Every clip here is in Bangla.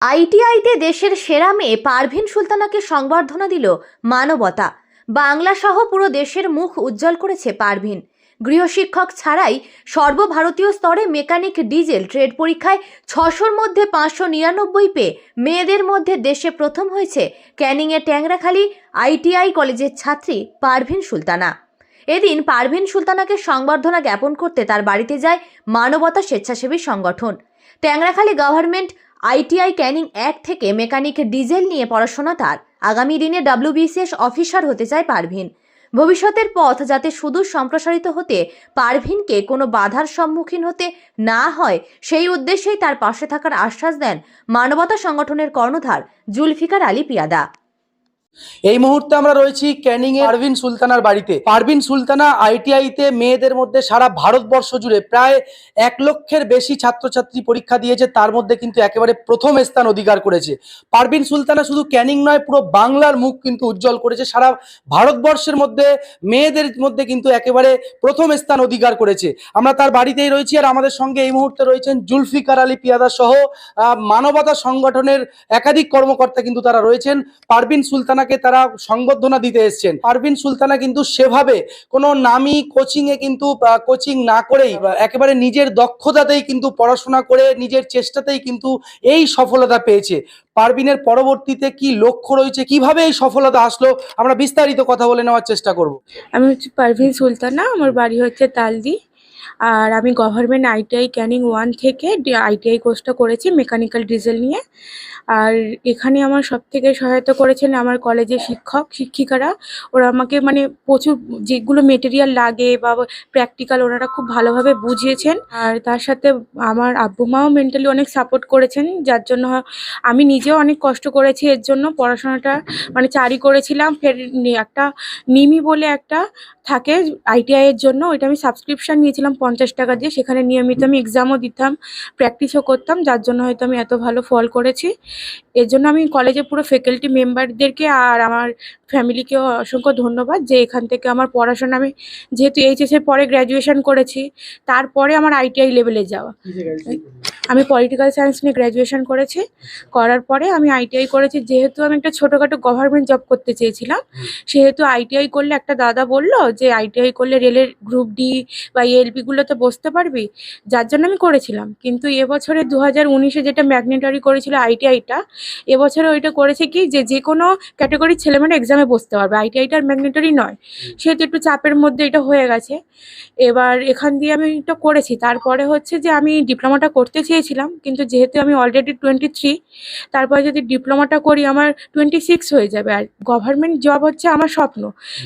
আইটিআইতে দেশের সেরা মেয়ে পারভিন সুলতানাকে সংবর্ধনা দিল মানবতা। বাংলা সহ পুরো দেশের মুখ উজ্জ্বল করেছে পারভিন। গৃহশিক্ষক ছাড়াই সর্বভারতীয় স্তরে মেকানিক ডিজেল ট্রেড পরীক্ষায় ছশোর মধ্যে পাঁচশো নিরানব্বই পেয়ে মেয়েদের মধ্যে দেশে প্রথম হয়েছে ক্যানিংয়ে ট্যাংরাখালী আইটিআই কলেজের ছাত্রী পারভিন সুলতানা। এদিন পারভিন সুলতানাকে সংবর্ধনা জ্ঞাপন করতে তার বাড়িতে যায় মানবতা স্বেচ্ছাসেবী সংগঠন। ট্যাংরাখালী গভর্নমেন্ট আইটিআই ক্যানিং এক থেকে মেকানিক ডিজেল নিয়ে পড়াশোনা তার। আগামী দিনে ডাব্লিউবিসিএস অফিসার হতে চায় পারভিন। ভবিষ্যতের পথ যাতে সুদূর সম্প্রসারিত হতে পারভিনকে কোনো বাধার সম্মুখীন হতে না হয়, সেই উদ্দেশ্যেই তার পাশে থাকার আশ্বাস দেন মানবতা সংগঠনের কর্ণধার জুলফিকার আলী পিয়াদা। এই মুহূর্তে আমরা রয়েছি ক্যানিং এ পারভিন সুলতানার বাড়িতে। পারভিন সুলতানা আইটিআই তে মেয়েদের মধ্যে সারা ভারতবর্ষ জুড়ে প্রায় এক লক্ষের বেশি ছাত্রছাত্রী পরীক্ষা দিয়েছে, তার মধ্যে কিন্তু একেবারে প্রথম স্থান অধিকার করেছে। পারভিন সুলতানা শুধু ক্যানিং নয়, পুরো বাংলার মুখ কিন্তু উজ্জ্বল করেছে। সারা ভারতবর্ষের মধ্যে মেয়েদের মধ্যে কিন্তু একেবারে প্রথম স্থান অধিকার করেছে। আমরা তার বাড়িতেই রয়েছি আর আমাদের সঙ্গে এই মুহূর্তে রয়েছেন জুলফিকার আলী পিয়াদা সহ মানবতা সংগঠনের একাধিক কর্মকর্তা কিন্তু তারা রয়েছেন। পারভিন সুলতানাকে তারা সংবর্ধনা দিতে এসেছেন। পারভিন সুলতানা কিন্তু সেভাবে কোনো নামি কোচিং এ কিন্তু কোচিং না করেই একেবারে নিজের দক্ষতাতেই কিন্তু পড়াশোনা করে, নিজের চেষ্টাতেই কিন্তু এই সফলতা পেয়েছে। পারভিনের পরবর্তীতে কি লক্ষ্য রয়েছে? কীভাবে এই সফলতা আসলো? আমরা বিস্তারিত কথা বলে নেওয়ার চেষ্টা করব। আমি হচ্ছে পারভিন সুলতানা, আমার বাড়ি হচ্ছে তালদি। আর আমি গভর্নমেন্ট আইটিআই ক্যানিং ওয়ান থেকে আইটিআই কোর্সটা করেছি মেকানিক্যাল ডিজেল নিয়ে। আর এখানে আমার সব থেকে সহায়তা করেছেন আমার কলেজের শিক্ষক, শিক্ষিকারা। ওরা আমাকে মানে প্রচুর যেগুলো মেটেরিয়াল লাগে বা প্র্যাকটিক্যাল ওনারা খুব ভালোভাবে বুঝিয়েছেন। আর তার সাথে আমার আব্বু মাও মেন্টালি অনেক সাপোর্ট করেছেন, যার জন্য আমি নিজেও অনেক কষ্ট করেছি। এর জন্য পড়াশোনাটা মানে চারি করেছিলাম। ফের একটা নিমি বলে একটা থাকে আইটিআই এর জন্য, ওইটা আমি সাবস্ক্রিপশন নিয়েছিলাম পঞ্চাশ টাকা দিয়ে সেখানে নিয়মিত আমি এক্সামও দিতাম প্র্যাকটিসও করতাম, যার জন্য হয়তো আমি এত ভালো ফল করেছি। এর জন্য আমি কলেজে পুরো ফ্যাকাল্টি মেম্বারদেরকে আর আমার ফ্যামিলিকেও অসংখ্য ধন্যবাদ যে এখান থেকে আমার পড়াশোনা আমি যেহেতু এইচএস এর পরে গ্র্যাজুয়েশন করেছি তারপরে আমার আইটিআই লেভেলে যাওয়া। আমি পলিটিক্যাল সায়েন্স নিয়ে গ্র্যাজুয়েশন করেছি করার পরে আমি আইটিআই করেছি যেহেতু আমি একটা ছোটোখাটো গভর্নমেন্ট জব করতে চেয়েছিলাম সেহেতু আইটিআই করলে একটা দাদা বলল যে আইটিআই করলে রেলের গ্রুপ ডি বা এলপিগুলোতে বসতে পারবি যার জন্য আমি করেছিলাম। কিন্তু এবছরে দু হাজার উনিশে যেটা ম্যাগনেটারি করেছিল আইটিআইটা এবছরে ওইটা করেছে কি যে যে কোনো ক্যাটাগরির ছেলেমেয়েরা এক্সামে বসতে পারবে। আইটিআইটার ম্যাগনেটারি নয়। সেহেতু একটু চাপের মধ্যে এটা হয়ে গেছে। এবার এখান দিয়ে আমি এটা করেছি। তারপরে হচ্ছে যে আমি ডিপ্লোমাটা করতে চেয়েছিলাম কিন্তু যেহেতু আমি অলরেডি টোয়েন্টি থ্রি তারপরে যদি ডিপ্লোমাটা করি আমার টোয়েন্টি সিক্স হয়ে যাবে। আর গভর্নমেন্ট জব হচ্ছে আমার স্বপ্ন।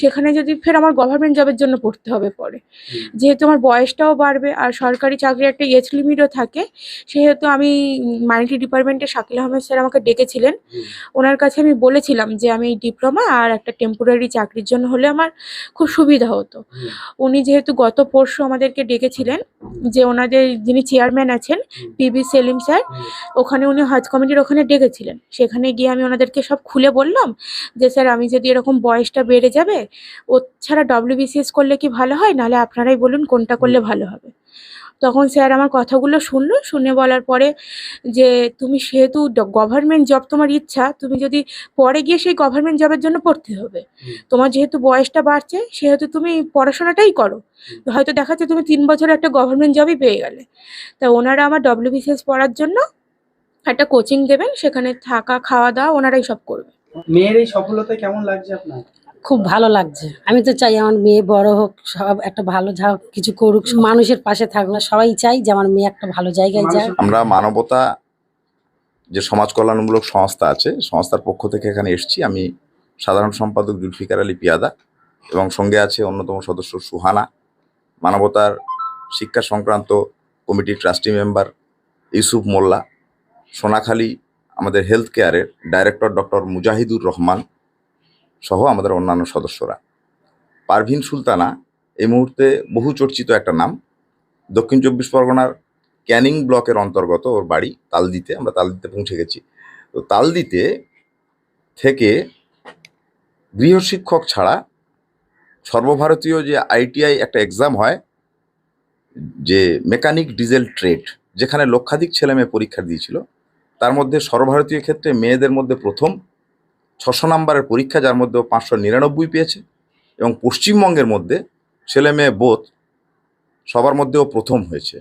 সেখানে যদি ফের আমার গভর্নমেন্ট জবের জন্য পড়তে হবে পরে। যেহেতু আমার বয়সটাও বাড়বে আর সরকারি চাকরি একটা এজ লিমিটও থাকে সেহেতু আমি মাইনরিটি ডিপার্টমেন্টে শাকিল আহমেদ স্যার আমাকে ডেকেছিলেন। ওনার কাছে আমি বলেছিলাম যে আমি ডিপ্লোমা আর একটা টেম্পোরারি চাকরির জন্য হলে আমার খুব সুবিধা হতো। উনি যেহেতু গত পরশু আমাদেরকে ডেকেছিলেন যে ওনাদের যিনি চেয়ারম্যান আছেন পিবি সেলিম স্যার ওখানে উনি হজ কমিটির ওখানে ডেকেছিলেন। সেখানে গিয়ে আমি ওনাদেরকে সব খুলে বললাম যে স্যার আমি যদি এরকম বয়সটা বেড়ে যাবে ও ছাড়া ডব্লিউবিসিএস করলে কি ভালো হয়? নাহলে আপনারাই বলুন কোনটা করলে ভালো হবে। তখন স্যার আমার কথাগুলো শুনলো শুনে বলার পরে যে তুমি সেহেতু গভর্নমেন্ট জব তোমার ইচ্ছা তুমি যদি পরে গিয়ে সেই গভর্নমেন্ট জবের জন্য পড়তে হবে। তোমার যেহেতু বয়সটা বাড়ছে সেহেতু তুমি পড়াশোনাটাই করো। হয়তো দেখা যাচ্ছে তুমি তিন বছর একটা গভর্নমেন্ট জবই পেয়ে গেলে। তা ওনারা আমার ডব্লিউবিসিএস পড়ার জন্য একটা কোচিং দেবেন সেখানে থাকা খাওয়া দাওয়া ওনারাই সব করবে। মেয়ের এই সফলতায় কেমন লাগছে আপনার? খুব ভালো লাগছে। আমি তো চাই আমার মেয়ে বড় হোক সব একটা ভালো যা হোক কিছু করুক মানুষের পাশে থাকুক। সবাই চাই যে আমার মেয়ে একটা ভালো জায়গায় মানুষের- আমরা মানবতা যে সমাজ কল্যাণমূলক সংস্থা আছে সংস্থার পক্ষ থেকে এখানে এসেছি। আমি সাধারণ সম্পাদক জুলফিকার আলী পিয়াদা এবং সঙ্গে আছে অন্যতম সদস্য সুহানা। মানবতার শিক্ষা সংক্রান্ত কমিটির ট্রাস্টি মেম্বার ইউসুফ মোল্লা। সোনাখালী আমাদের হেলথ কেয়ারের ডাইরেক্টর ডক্টর মুজাহিদুর রহমান। সহ আমাদের অন্যান্য সদস্যরা। পারভিন সুলতানা এই মুহূর্তে বহু চর্চিত একটা নাম। দক্ষিণ চব্বিশ পরগনার ক্যানিং ব্লকের অন্তর্গত ওর বাড়ি তালদিতে, আমরা তালদিতে পৌঁছে গেছি। তো তালদিতে থেকে গৃহশিক্ষক ছাড়া সর্বভারতীয় যে আইটিআই একটা এক্সাম হয়, যে মেকানিক ডিজেল ট্রেড, যেখানে লক্ষাধিক ছেলে মেয়ে পরীক্ষা দিয়েছিল, তার মধ্যে সর্বভারতীয় ক্ষেত্রে মেয়েদের মধ্যে প্রথম। ছশো নম্বরের পরীক্ষা যার মধ্যে পাঁচশো নিরানব্বই পেয়েছে এবং পশ্চিমবঙ্গের মধ্যে ছেলে মেয়ে বোধ সবার মধ্যেও প্রথম হয়েছে।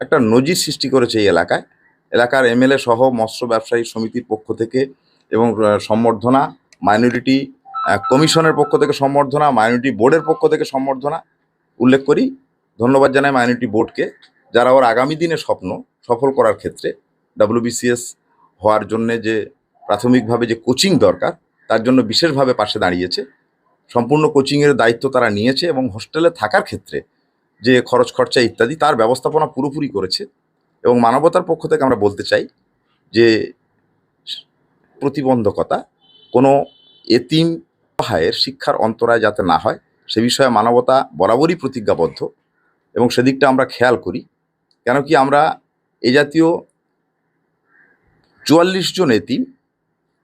একটা নজির সৃষ্টি করেছে এই এলাকায়। এলাকার এমএলএ সহ মৎস্য ব্যবসায়ী সমিতির পক্ষ থেকে এবং সম্বর্ধনা মাইনরিটি কমিশনের পক্ষ থেকে সম্বর্ধনা মাইনরিটি বোর্ডের পক্ষ থেকে সম্বর্ধনা উল্লেখ করি। ধন্যবাদ জানাই মাইনরিটি বোর্ডকে যারা ওর আগামী দিনে স্বপ্ন সফল করার ক্ষেত্রে ডাব্লিউবিসিএস হওয়ার জন্যে যে প্রাথমিকভাবে যে কোচিং দরকার, তার জন্য বিশেষভাবে পাশে দাঁড়িয়েছে। সম্পূর্ণ কোচিংয়ের দায়িত্ব তারা নিয়েছে এবং হোস্টেলে থাকার ক্ষেত্রে যে খরচ, খরচা ইত্যাদি, তার ব্যবস্থাপনা পুরোপুরি করেছে। এবং মানবতার পক্ষ থেকে আমরা বলতে চাই যে প্রতিবন্ধকতা, কোনো এতিম সহায়ের শিক্ষার অন্তরায় যাতে না হয়, সে বিষয়ে মানবতা বরাবরই প্রতিজ্ঞাবদ্ধ। এবং সেদিকটা আমরা খেয়াল করি, কেন কি আমরা এ জাতীয় চুয়াল্লিশ জন এতিম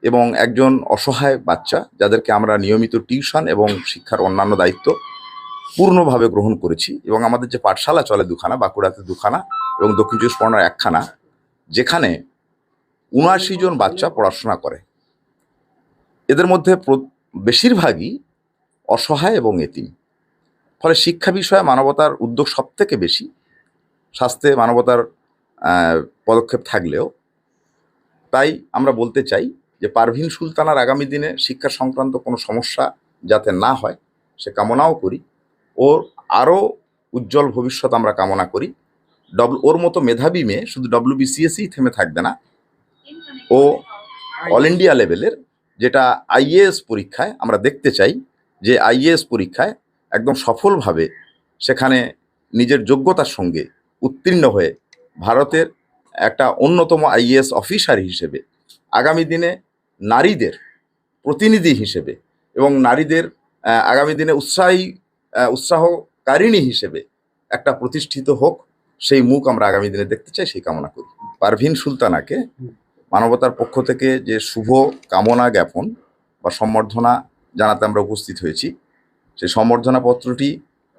এবং একজন অসহায় বাচ্চা যাদেরকে আমরা নিয়মিত টিউশন এবং শিক্ষার অন্যান্য দায়িত্ব পূর্ণভাবে গ্রহণ করেছি এবং আমাদের যে পাঠশালা চলে দুখানা, বাঁকুড়াতে দুখানা এবং দক্ষিণ চব্বিশ পরগনার একখানা, যেখানে উনআশি জন বাচ্চা পড়াশোনা করে। এদের মধ্যে বেশিরভাগই অসহায় এবং এতিম। ফলে শিক্ষা বিষয়ে মানবতার উদ্যোগ সব থেকে বেশি। স্বাস্থ্যে মানবতার পদক্ষেপ থাকলেও। তাই আমরা বলতে চাই যে পারভিন সুলতানার আগামী দিনে শিক্ষা সংক্রান্ত কোনো সমস্যা যাতে না হয়, সে কামনাও করি। ওর আরও উজ্জ্বল ভবিষ্যৎ আমরা কামনা করি। ডব্লু ওর মতো মেধাবী মেয়ে শুধু ডব্লিউবিসিএসই থেমে থাকবে না। ও অল ইন্ডিয়া লেভেলের যেটা আইএএস পরীক্ষায় আমরা দেখতে চাই যে আইএএস পরীক্ষায় একদম সফলভাবে সেখানে নিজের যোগ্যতার সঙ্গে উত্তীর্ণ হয়ে ভারতের একটা অন্যতম আইএএস অফিসার হিসেবে আগামী দিনে নারীদের প্রতিনিধি হিসেবে এবং নারীদের আগামী দিনে উৎসাহী উৎসাহকারিণী হিসেবে একটা প্রতিষ্ঠিত হোক, সেই মুখ আমরা আগামী দিনে দেখতে চাই, সেই কামনা করি। পারভিন সুলতানাকে মানবতার পক্ষ থেকে যে শুভ কামনা জ্ঞাপন বা সম্বর্ধনা জানাতে আমরা উপস্থিত হয়েছি, সেই সম্বর্ধনা পত্রটি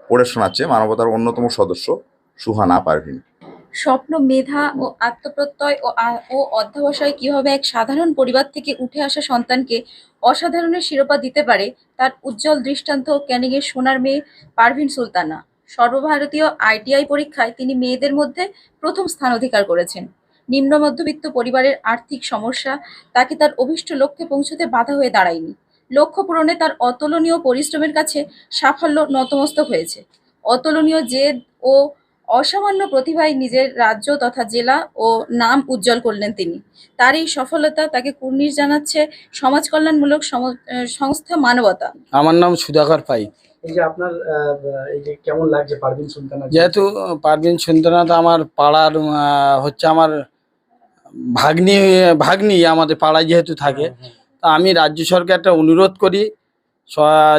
পড়ে শোনাচ্ছে মানবতার অন্যতম সদস্য সুহানা পারভিন। স্বপ্ন, মেধা ও আত্মপ্রত্যয় ও ও অধ্যবসায় কীভাবে এক সাধারণ পরিবার থেকে উঠে আসা সন্তানকে অসাধারণের শিরোপা দিতে পারে, তার উজ্জ্বল দৃষ্টান্ত ক্যানিংয়ের সোনার মেয়ে পারভিন সুলতানা। সর্বভারতীয় আইটিআই পরীক্ষায় তিনি মেয়েদের মধ্যে প্রথম স্থান অধিকার করেছেন। নিম্ন মধ্যবিত্ত পরিবারের আর্থিক সমস্যা, তাকে তার অভিষ্ট লক্ষ্যে পৌঁছতে বাধা হয়ে দাঁড়ায়নি। লক্ষ্য পূরণে তার অতুলনীয় পরিশ্রমের কাছে সাফল্য নতমস্তক হয়েছে। অতুলনীয় জেদ ও অসামান্য প্রতিভায় নিজের রাজ্য তথা জেলা ও নাম উজ্জ্বল করলেন তিনি। তার এই সফলতা তাকে কুর্নিশ জানাচ্ছে সমাজ কল্যাণমূলক সম- সংস্থা মানবতা। আমার নাম সুধাকর পাই। এই যে আপনার এই যে কেমন লাগছে পারভিন সুলতানা যেহেতু পারভিন সুন্দরনাথ আমার পাড়ার হচ্ছে আমার ভাগ্নি ভাগ্নি আমাদের পাড়ায় যেহেতু থাকে তা আমি রাজ্য সরকারটা অনুরোধ করি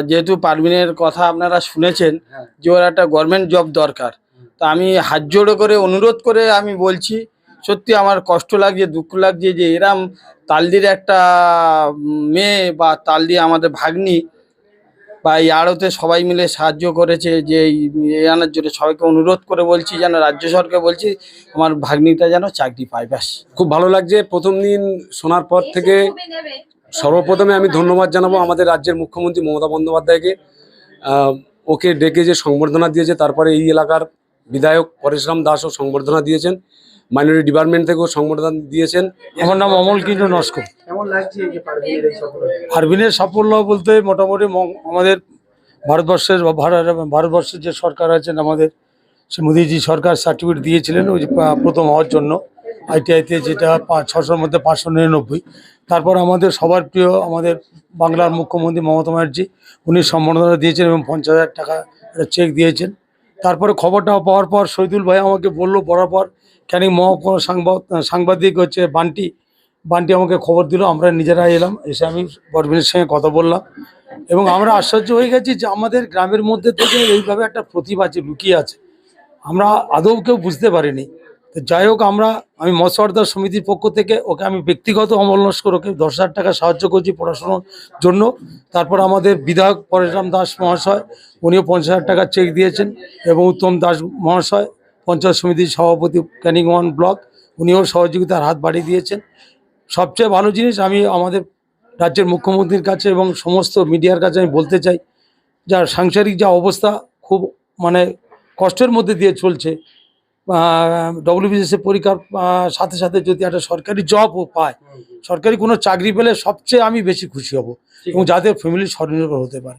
যেহেতু পারভিনের কথা আপনারা শুনেছেন হ্যাঁ। যে ওর একটা গভর্নমেন্ট জব দরকার। তা আমি হাত জোড়ো করে অনুরোধ করে আমি বলছি সত্যি আমার কষ্ট লাগছে দুঃখ লাগছে যে এরম তালদির একটা মেয়ে বা তালদি আমাদের ভাগ্নি বা এই আড়তে সবাই মিলে সাহায্য করেছে যে এই আনার জন্য সবাইকে অনুরোধ করে বলছি যেন রাজ্য সরকার বলছি আমার ভাগ্নিটা যেন চাকরি পায় ব্যাস। খুব ভালো লাগছে প্রথম দিন শোনার পর থেকে সর্বপ্রথমে আমি ধন্যবাদ জানাব আমাদের রাজ্যের মুখ্যমন্ত্রী মমতা বন্দ্যোপাধ্যায়কে। ওকে ডেকে যে সংবর্ধনা দিয়েছে তারপরে এই এলাকার বিধায়ক পরেশরাম দাসও সংবর্ধনা দিয়েছেন মাইনরিটি ডিপার্টমেন্ট থেকেও সংবর্ধনা দিয়েছেন। আমার নাম অমল কিন্তু নস্কর। পারভিনের সাফল্য বলতে মোটামুটি ম- আমাদের ভারতবর্ষের ভারতবর্ষের যে সরকার আছেন আমাদের সে মোদিজি সরকার সার্টিফিকেট দিয়েছিলেন ওই প্রথম হওয়ার জন্য। আইটিআইতে যেটা ছশোর মধ্যে পাঁচশো নিরানব্বই। তারপর আমাদের সবার প্রিয় আমাদের বাংলার মুখ্যমন্ত্রী মমতা ব্যানার্জি উনি সম্মাননা দিয়েছেন এবং পঞ্চাশ হাজার টাকা একটা চেক দিয়েছেন। তারপরে খবরটা পাওয়ার পর শহীদুল ভাই আমাকে বলল পর ক্যানিং মহকুমা সাংবাদ সাংবাদিক হচ্ছে বান্টি। বান্টি আমাকে খবর দিল, আমরা নিজেরা এলাম, এসে আমি বরবিনের সঙ্গে কথা বললাম। এবং আমরা আশ্চর্য হয়ে গেছি যে আমাদের গ্রামের মধ্যে থেকে এইভাবে একটা প্রতিভা আছে লুকিয়ে আছে, আমরা আদৌ কেউ বুঝতে পারিনি। যাই হোক, আমরা, আমি মৎস্যর্দার সমিতির পক্ষ থেকে ওকে, আমি ব্যক্তিগত অমলস্কর ওকে দশ হাজার টাকা সাহায্য করছি পড়াশোনার জন্য। তারপর আমাদের বিধায়ক পরেশরাম দাস মহাশয়, উনিও পঞ্চাশ হাজার টাকা চেক দিয়েছেন এবং উত্তম দাস মহাশয়, পঞ্চায়েত সমিতির সভাপতি ক্যানিং ওয়ান ব্লক, উনিও সহযোগিতার হাত বাড়িয়ে দিয়েছেন। সবচেয়ে ভালো জিনিস, আমি আমাদের রাজ্যের মুখ্যমন্ত্রীর কাছে এবং সমস্ত মিডিয়ার কাছে আমি বলতে চাই যার সাংসারিক যা অবস্থা, খুব মানে কষ্টের মধ্যে দিয়ে চলছে ডব্লিউবিএসএ পরীক্ষার সাথে সাথে যদি একটা সরকারি জবও পায় সরকারি কোনো চাকরি পেলে সবচেয়ে আমি বেশি খুশি হব এবং যাদের ফ্যামিলি স্বনির্ভর হতে পারে।